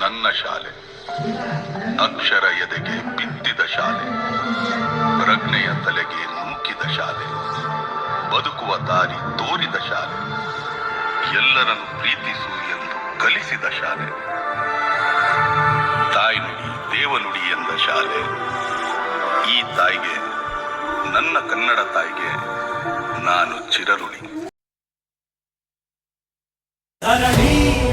ನನ್ನ ಶಾಲೆ. ಅಕ್ಷರ ಎದೆಗೆ ಬಿತ್ತಿದ ಶಾಲೆ. ಪ್ರಜ್ಞೆಯ ತಲೆಗೆ ನೂಕಿದ ಶಾಲೆ. ಬದುಕುವ ದಾರಿ ತೋರಿದ ಶಾಲೆ. ಎಲ್ಲರನ್ನು ಪ್ರೀತಿಸು ಎಂದು ಕಲಿಸಿದ ಶಾಲೆ. ತಾಯ್ನುಡಿ, ದೇವನುಡಿ ಎಂದ ಶಾಲೆ. ಈ ತಾಯಿಗೆ, ನನ್ನ ಕನ್ನಡ ತಾಯಿಗೆ ನಾನು ಚಿರರುಣಿ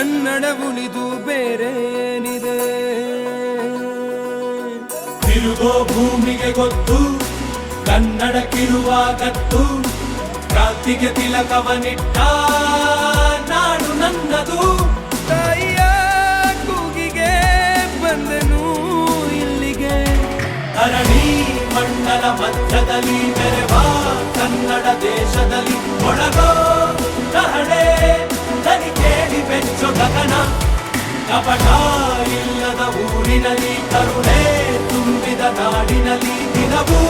ಕನ್ನಡ ಉಳಿದು ಬೇರೇನಿದೆ ತಿರುಗೋ ಭೂಮಿಗೆ ಗೊತ್ತು ಕನ್ನಡಕ್ಕಿರುವ ಗತ್ತು ಕ್ರಾಂತಿಗೆ ತಿಲಕವನಿಟ್ಟ ನಾಡು ನನ್ನದು. ತಾಯಿಯ ಕೂಗಿಗೆ ಬಂದನು ಇಲ್ಲಿಗೆ? ಧರಣಿ ಮಂಡಲ ಮಧ್ಯದಲ್ಲಿ ಮೆರೆವ ಕನ್ನಡ ದೇಶದಲ್ಲಿ ಒಳಗೋ ಕಹಳೆ ಕಪಟ ಇಲ್ಲದ ಊರಿನಲ್ಲಿ ಕರುಣೆ ತುಂಬಿದ ನಾಡಿನಲ್ಲಿ ದಿನವೂ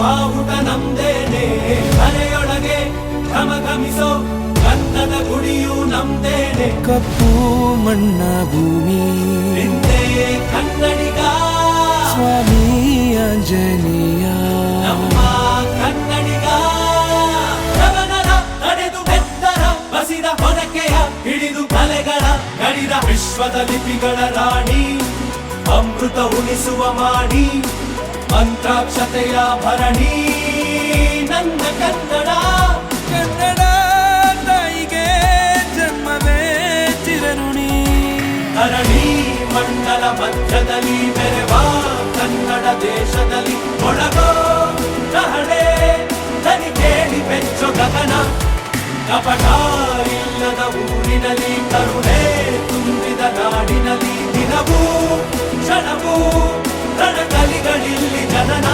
ಬಾವುಟ ನಮ್ದೇನೆ ಮನೆಯೊಳಗೆ ಘಮಘಮಿಸೋ ಗಂಧದ ಗುಡಿಯು ನಮ್ದೇನೆ ಕಪ್ಪು ಮಣ್ಣ ಭೂಮಿ. ನಿಂದೆ ಕನ್ನಡಿಗ. ಸ್ವಾಮಿ ಅಂಜನೀಯ ನಮ್ಮ ಕನ್ನಡಿಗ. ಗಗನದ ನಡೆದು ಬೆತ್ತರ ಬಸಿದ ಹೊನಕೆಯ ಹಿಡಿದು ಕಲೆಗಳ ಗಡಿದ ವಿಶ್ವದ ಲಿಪಿಗಳ ರಾಣಿ. ಅಮೃತ ಉಣಿಸುವ ಮಾಡಿ ಮಂತ್ರಾಕ್ಷತೆಯ ಭರಣಿ. ನನ್ನ ಕನ್ನಡ ಕನ್ನಡ ತಾಯಿಗೆ ಜನ್ಮವೇ ಚಿರಋಣಿ. ಧರಣಿ ಮಂಡಲ ಮಧ್ಯದಲ್ಲಿ ಮೆರೆವ ಕನ್ನಡ ದೇಶದಲ್ಲಿ ಒಳಗೋ ಕಹಳೆ ತನಿ ಕೇಳಿ ಬೆಚ್ಚು ಗಗನ, ಕಪಟ ಇಲ್ಲದ ಊರಿನಲ್ಲಿ ಕರುಣೆ ತುಂಬಿದ ನಾಡಿನಲ್ಲಿ ದಿನವೂ ಕ್ಷಣವೂ ರಣಕಲಿಗಳಿಲ್ಲಿ ಜನನ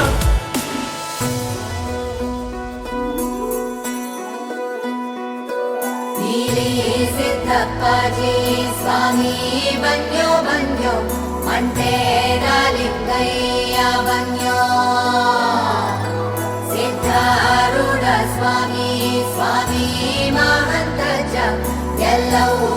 ನೀಲಿ ಸಿದ್ದಪ್ಪಾಜಿ ಸ್ವಾಮಿ ಬನ್ಯೋ ಬನ್ಯೋ ಮಂಟೇದ ಲಿಂಗಯ್ಯ ಬನ್ಯೋ ಸಿದ್ಧಾರೂಢ ಸ್ವಾಮಿ ಸ್ವಾಮಿ ಮಹಂತಜ್ಜ ಎಲ್ಲವೂ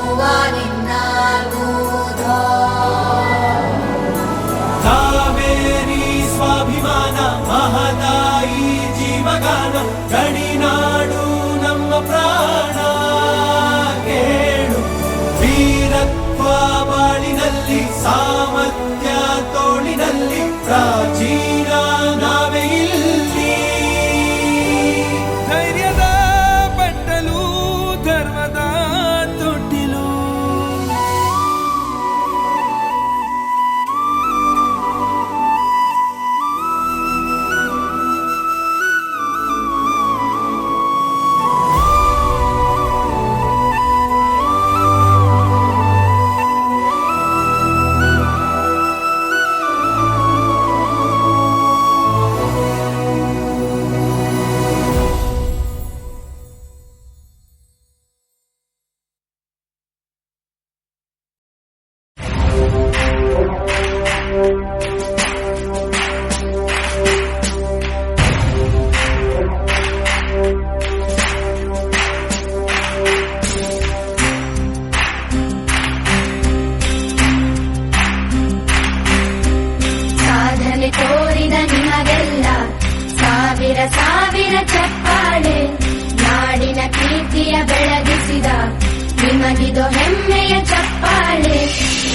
ನಿಮಗಿದು ಹೆಮ್ಮೆಯ ಚಪ್ಪಾಳೆ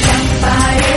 ಚಪ್ಪಾಳೆ